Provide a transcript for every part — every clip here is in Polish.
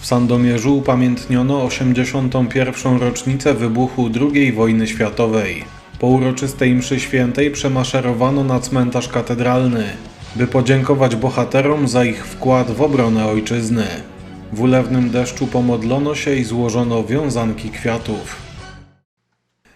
W Sandomierzu upamiętniono 81. rocznicę wybuchu II wojny światowej. Po uroczystej mszy świętej przemaszerowano na cmentarz katedralny, by podziękować bohaterom za ich wkład w obronę ojczyzny. W ulewnym deszczu pomodlono się i złożono wiązanki kwiatów.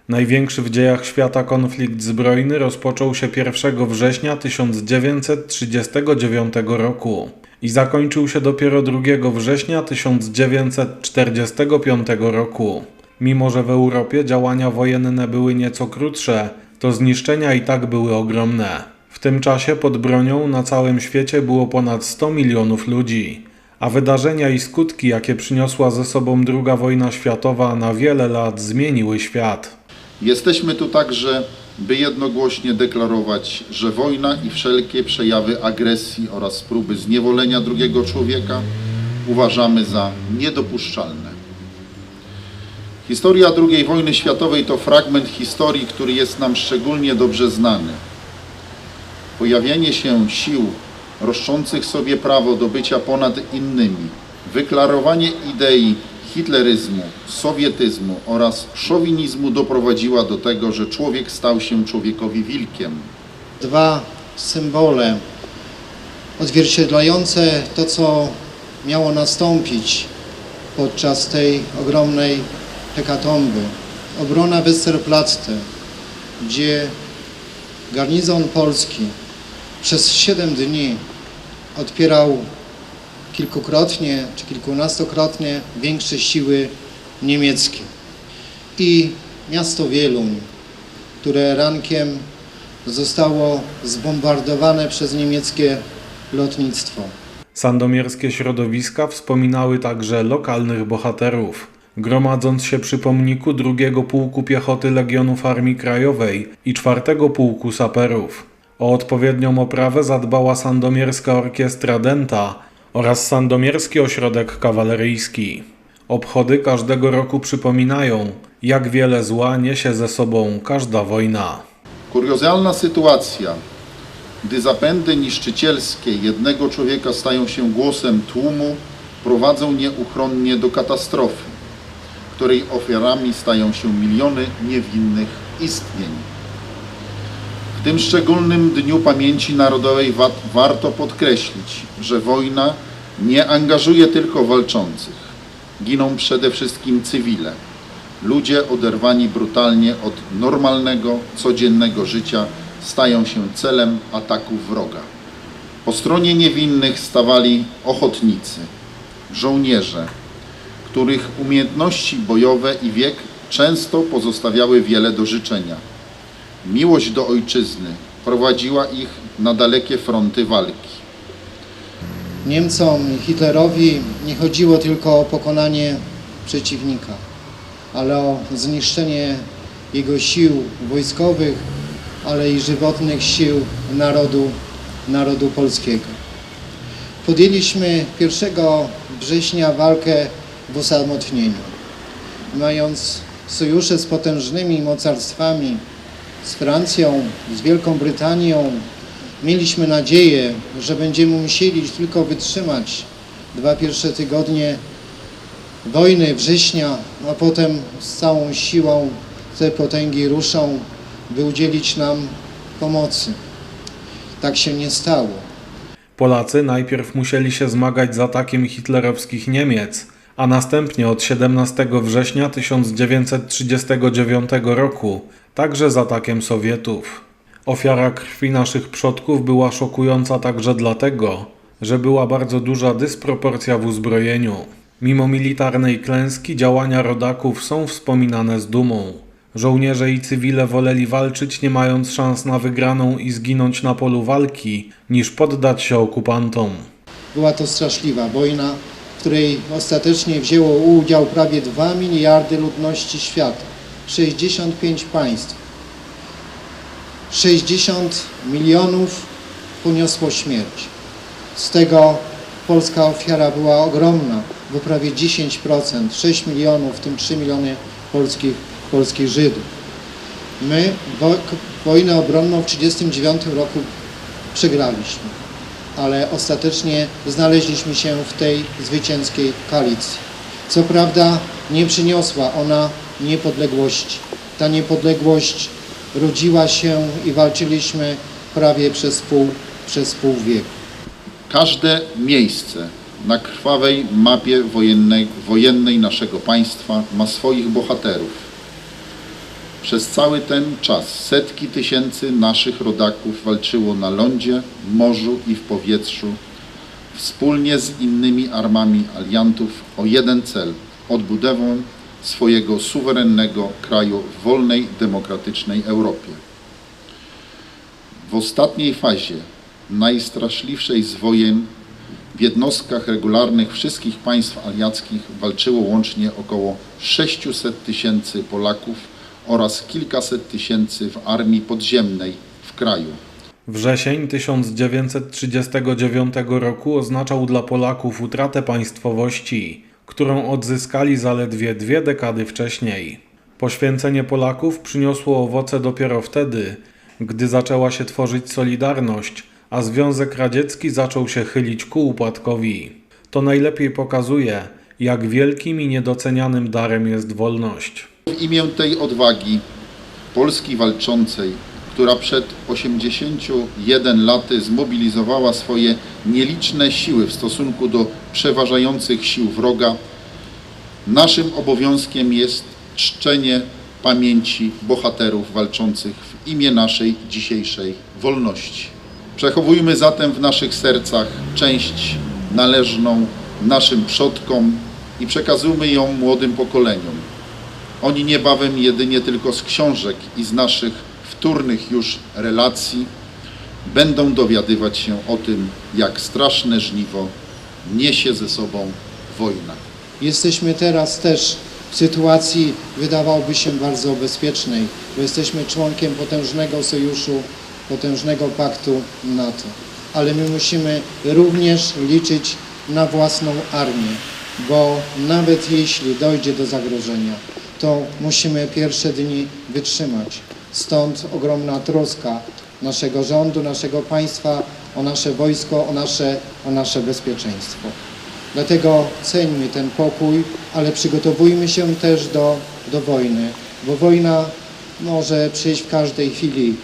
Największy w dziejach świata konflikt zbrojny rozpoczął się 1 września 1939 roku i zakończył się dopiero 2 września 1945 roku. Mimo, że w Europie działania wojenne były nieco krótsze, to zniszczenia i tak były ogromne. W tym czasie pod bronią na całym świecie było ponad 100 milionów ludzi, a wydarzenia i skutki, jakie przyniosła ze sobą II wojna światowa, na wiele lat zmieniły świat. Jesteśmy tu także, by jednogłośnie deklarować, że wojna i wszelkie przejawy agresji oraz próby zniewolenia drugiego człowieka uważamy za niedopuszczalne. Historia II wojny światowej to fragment historii, który jest nam szczególnie dobrze znany. Pojawienie się sił roszczących sobie prawo do bycia ponad innymi, wyklarowanie idei hitleryzmu, sowietyzmu oraz szowinizmu doprowadziła do tego, że człowiek stał się człowiekowi wilkiem. dwa symbole odzwierciedlające to, co miało nastąpić podczas tej ogromnej hekatomby. Obrona Westerplatte, gdzie garnizon polski przez 7 dni odpierał kilkukrotnie czy kilkunastokrotnie większe siły niemieckie. I miasto Wieluń, które rankiem zostało zbombardowane przez niemieckie lotnictwo. Sandomierskie środowiska wspominały także lokalnych bohaterów. Gromadząc się przy pomniku drugiego Pułku Piechoty Legionów Armii Krajowej i czwartego Pułku Saperów. O odpowiednią oprawę zadbała Sandomierska Orkiestra Denta oraz Sandomierski Ośrodek Kawaleryjski. Obchody każdego roku przypominają, jak wiele zła niesie ze sobą każda wojna. Kuriozalna sytuacja, gdy zapędy niszczycielskie jednego człowieka stają się głosem tłumu, prowadzą nieuchronnie do katastrofy, której ofiarami stają się miliony niewinnych istnień. W tym szczególnym Dniu Pamięci Narodowej wa- warto podkreślić, że wojna nie angażuje tylko walczących. Giną przede wszystkim cywile, ludzie oderwani brutalnie od normalnego, codziennego życia stają się celem ataków wroga. Po stronie niewinnych stawali ochotnicy, żołnierze, których umiejętności bojowe i wiek często pozostawiały wiele do życzenia. Miłość do ojczyzny prowadziła ich na dalekie fronty walki. Niemcom Hitlerowi nie chodziło tylko o pokonanie przeciwnika, ale o zniszczenie jego sił wojskowych, ale i żywotnych sił narodu, narodu polskiego. Podjęliśmy 1 września walkę w osamotnieniu. Mając sojusze z potężnymi mocarstwami, z Francją, z Wielką Brytanią, mieliśmy nadzieję, że będziemy musieli tylko wytrzymać dwa pierwsze tygodnie wojny września, a potem z całą siłą te potęgi ruszą, by udzielić nam pomocy. Tak się nie stało. Polacy najpierw musieli się zmagać z atakiem hitlerowskich Niemiec, a następnie od 17 września 1939 roku także z atakiem Sowietów. Ofiara krwi naszych przodków była szokująca także dlatego, że była bardzo duża dysproporcja w uzbrojeniu. Mimo militarnej klęski działania rodaków są wspominane z dumą. Żołnierze i cywile woleli walczyć nie mając szans na wygraną i zginąć na polu walki, niż poddać się okupantom. Była to straszliwa wojna, której ostatecznie wzięło udział prawie 2 miliardy ludności świata, 65 państw. 60 milionów poniosło śmierć. Z tego polska ofiara była ogromna, bo prawie 10%, 6 milionów, w tym 3 miliony polskich, polskich Żydów. My wo- wojnę obronną w 1939 roku przegraliśmy. Ale ostatecznie znaleźliśmy się w tej zwycięskiej koalicji. Co prawda nie przyniosła ona niepodległości. Ta niepodległość rodziła się i walczyliśmy prawie przez pół, przez pół wieku. Każde miejsce na krwawej mapie wojennej, wojennej naszego państwa ma swoich bohaterów. Przez cały ten czas setki tysięcy naszych rodaków walczyło na lądzie, morzu i w powietrzu, wspólnie z innymi armami aliantów o jeden cel odbudowę swojego suwerennego kraju w wolnej, demokratycznej Europie. W ostatniej fazie najstraszliwszej z wojen w jednostkach regularnych wszystkich państw aliackich walczyło łącznie około 600 tysięcy Polaków oraz kilkaset tysięcy w armii podziemnej w kraju. Wrzesień 1939 roku oznaczał dla Polaków utratę państwowości, którą odzyskali zaledwie dwie dekady wcześniej. Poświęcenie Polaków przyniosło owoce dopiero wtedy, gdy zaczęła się tworzyć Solidarność, a Związek Radziecki zaczął się chylić ku upadkowi. To najlepiej pokazuje, jak wielkim i niedocenianym darem jest wolność. W imię tej odwagi Polski walczącej, która przed 81 laty zmobilizowała swoje nieliczne siły w stosunku do przeważających sił wroga, naszym obowiązkiem jest czczenie pamięci bohaterów walczących w imię naszej dzisiejszej wolności. Przechowujmy zatem w naszych sercach część należną naszym przodkom i przekazujmy ją młodym pokoleniom. Oni niebawem jedynie tylko z książek i z naszych wtórnych już relacji będą dowiadywać się o tym, jak straszne żniwo niesie ze sobą wojna. Jesteśmy teraz też w sytuacji, wydawałoby się bardzo bezpiecznej, bo jesteśmy członkiem potężnego sojuszu, potężnego paktu NATO. Ale my musimy również liczyć na własną armię, bo nawet jeśli dojdzie do zagrożenia, to musimy pierwsze dni wytrzymać. Stąd ogromna troska naszego rządu, naszego państwa o nasze wojsko, o nasze, o nasze bezpieczeństwo. Dlatego ceńmy ten pokój, ale przygotowujmy się też do, do wojny, bo wojna może przyjść w każdej chwili